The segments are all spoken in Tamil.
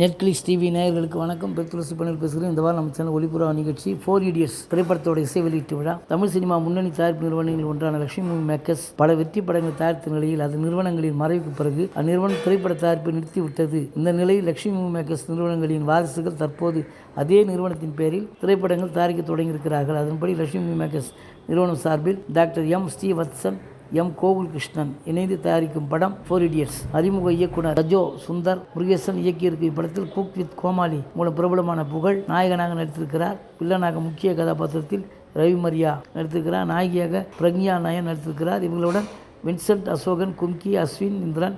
நெட்ஃப்ளிக்ஸ் டிவி நேயர்களுக்கு வணக்கம். பெருத்துளசி பணியில் பேசுகிறேன். இந்த வாரம் நம்ம சேனல் ஒளிபுறா நிகழ்ச்சி ஃபோர் இடியர்ஸ் திரைப்படத்தோட இசை வெளியீட்டு விழா. தமிழ் சினிமா முன்னணி தயாரிப்பு நிறுவனங்களில் ஒன்றான லட்சுமி மேக்கர்ஸ் பல வெற்றி படங்கள் தயாரித்த நிலையில் அது நிறுவனங்களின் மறைவுக்கு பிறகு அந்நிறுவனம் திரைப்பட தயாரிப்பை நிறுத்திவிட்டது. இந்த நிலையில் லட்சுமி மேக்கர்ஸ் நிறுவனங்களின் வாரிசுகள் தற்போது அதே நிறுவனத்தின் பேரில் திரைப்படங்கள் தயாரிக்க தொடங்கியிருக்கிறார்கள். அதன்படி லட்சுமி மேக்கர்ஸ் நிறுவனம் சார்பில் doctor M Srivatsan M. Gokul Krishnan இணைந்து தயாரிக்கும் படம் ஃபோர் இடியட்ஸ் அறிமுக இயக்குனர் ரஜோ சுந்தர் முருகேசன் இயக்கியிருக்கும் இப்படத்தில் குக் வித் கோமாளி மூலம் பிரபலமான புகழ் நாயகனாக நடித்திருக்கிறார். வில்லனாக முக்கிய கதாபாத்திரத்தில் ரவி மரியா நடித்திருக்கிறார். நாயகியாக பிரக்ஞா நாயன் நடித்திருக்கிறார். இவங்களுடன் வின்சென்ட் அசோகன் கும்கி அஸ்வின் இந்திரன்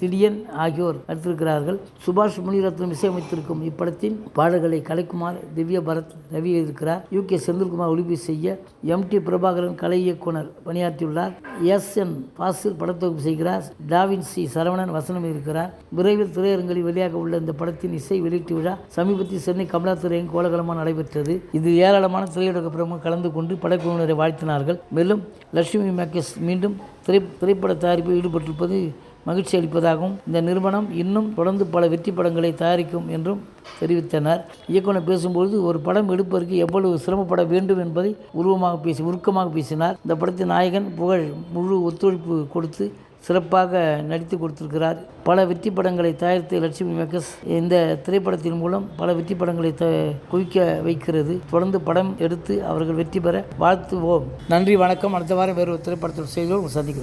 திடியன் ஆகியோர் நடித்திருக்கிறார்கள். சுபாஷ் முனிரத்னம் இசையமைத்திருக்கும் இப்படத்தின் பாடல்களை கலைக்குமார் திவ்ய பரத் ரவி இருக்கிறார் யு. கே. செந்தில்குமார் ஒளிப்பி செய்ய எம். டி. பிரபாகரன் கலை இயக்குனர் பணியாற்றியுள்ளார். எஸ். என். பாசில் படத்தொகுப்பு செய்கிறார். டாவின் சி சரவணன் வசனம் இருக்கிறார். விரைவில் திரையரங்களில் வெளியாக உள்ள இந்த படத்தின் இசை வெளியீட்டு விழா சமீபத்தில் சென்னை கமலா திரையின் கோலகலமாக நடைபெற்றது. இது ஏராளமான திரையுலக பிரமுகர் கலந்து கொண்டு படக்குழுவினரை வாழ்த்தினார்கள். மேலும் லட்சுமி மேக்கஸ் மீண்டும் திரை திரைப்பட தயாரிப்பில் ஈடுபட்டிருப்பது மகிழ்ச்சி அளிப்பதாகவும் இந்த நிறுவனம் இன்னும் தொடர்ந்து பல வெற்றி படங்களை தயாரிக்கும் என்றும் தெரிவித்தனர். இயக்குனர் பேசும்பொழுது ஒரு படம் எடுப்பதற்கு எவ்வளவு சிரமப்பட வேண்டும் என்பதை உருவமாக பேசி உருக்கமாக பேசினார். இந்த படத்தின் நாயகன் புகழ் முழு ஒத்துழைப்பு கொடுத்து சிறப்பாக நடித்து கொடுத்திருக்கிறார். பல வெற்றி படங்களை தயாரித்த லட்சுமி மேக்கஸ் இந்த திரைப்படத்தின் மூலம் பல வெற்றி படங்களை த குவிக்க வைக்கிறது. தொடர்ந்து படம் எடுத்து அவர்கள் வெற்றி பெற வாழ்த்துவோம். நன்றி வணக்கம். அடுத்த வாரம் வேறு ஒரு திரைப்படத்தில் செய்கிறோம் சந்திக்கிறோம்.